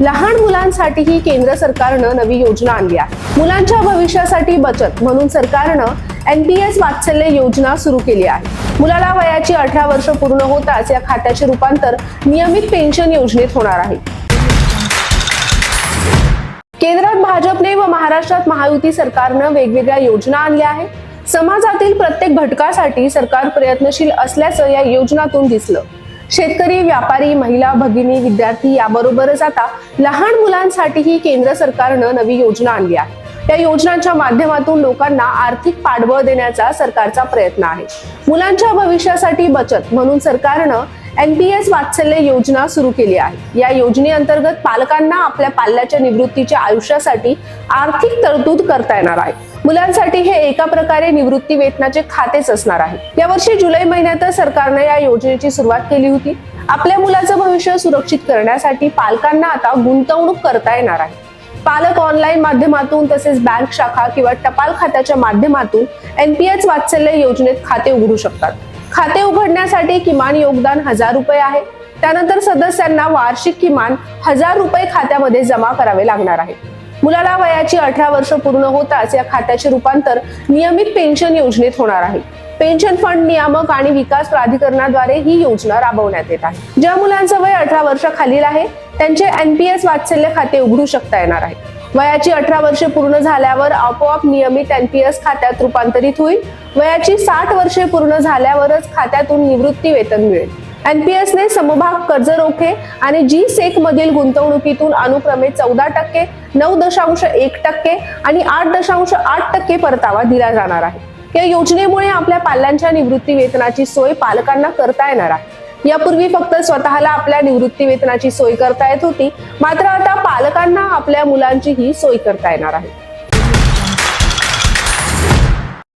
लहान मुलांसाठीही केंद्र सरकारनं नवी योजना आणली आहे. मुलांच्या भविष्यासाठी बचत म्हणून सरकारनं एनपीएस वात्सल्य योजना सुरू केली आहे. मुलाला वयाची अठरा वर्ष पूर्ण होताच या खात्याचे रूपांतर नियमित पेन्शन योजनेत होणार आहे. केंद्रात भाजपने व महाराष्ट्रात महायुती सरकारनं वेगवेगळ्या योजना आणल्या आहेत. समाजातील प्रत्येक घटकासाठी सरकार प्रयत्नशील असल्याचं या योजनातून दिसलं. शेतकरी व्यापारी महिला भगिनी विद्यार्थी याबरोबरच आता लहान मुलांसाठीही केंद्र सरकारनं नवी योजना आणली आहे. या योजनांच्या माध्यमातून लोकांना आर्थिक पाठबळ देण्याचा सरकारचा प्रयत्न आहे. मुलांच्या भविष्यासाठी बचत म्हणून सरकारनं एनपीएस वात्सल्य योजना सुरू केली आहे. या योजनेअंतर्गत पालकांना आपल्या पाल्याच्या निवृत्तीच्या आयुष्यासाठी आर्थिक तरतूद करता येणार आहे. मुलांसाठी हे एका प्रकारे निवृत्ती वेतनाचे खातेच असणार आहे. यावर्षी जुलै महिन्यातच सरकारने या योजनेची सुरुवात केली होती. आपल्या मुलाचं भविष्य सुरक्षित करण्यासाठी पालकांना आता गुंतवणूक करता येणार आहे. पालक ऑनलाईन माध्यमातून तसेच बँक शाखा किंवा टपाल खात्याच्या माध्यमातून एनपीएस वात्सल्य योजनेत खाते उघडू शकतात. खाते उघडण्यासाठी किमान योगदान हजार रुपये आहे. त्यानंतर सदस्यांना वार्षिक किमान हजार रुपये खात्यामध्ये जमा करावे लागणार आहे. मुलाला वयाची अठरा वर्ष पूर्ण होताच या खात्याचे रूपांतर नियमित पेन्शन योजनेत होणार आहे. पेन्शन फंड नियामक आणि विकास प्राधिकरणाद्वारे ही योजना राबवण्यात येत आहे. ज्या मुलांचं वय अठरा वर्षाखालील आहे त्यांचे एनपीएस वात्सल्य खाते उघडू शकता येणार आहे. वयाची अठरा वर्षे पूर्ण झाल्यावर आपोआप नियमित एनपीएस खात्यात रूपांतरित होईल. वयाची साठ वर्षे पूर्ण झाल्यावरच खात्यातून निवृत्ती वेतन मिळेल. एनपीएस ने समभाग कर्ज रोखे आणि जी सेक मधील गुंतवणुकीतून अनुक्रमे चौदा टक्के नऊ दशांश एक टक्के आणि आठ दशांश आठ टक्के परतावा दिला जाणार आहे. या योजनेमुळे आपल्या पाल्यांच्या निवृत्ती वेतनाची सोय पालकांना करता येणार आहे. यापूर्वी फक्त स्वतःला आपल्या निवृत्ती वेतनाची सोय करता येत होती. मात्र आता पालकांना आपल्या मुलांचीही सोय करता येणार आहे.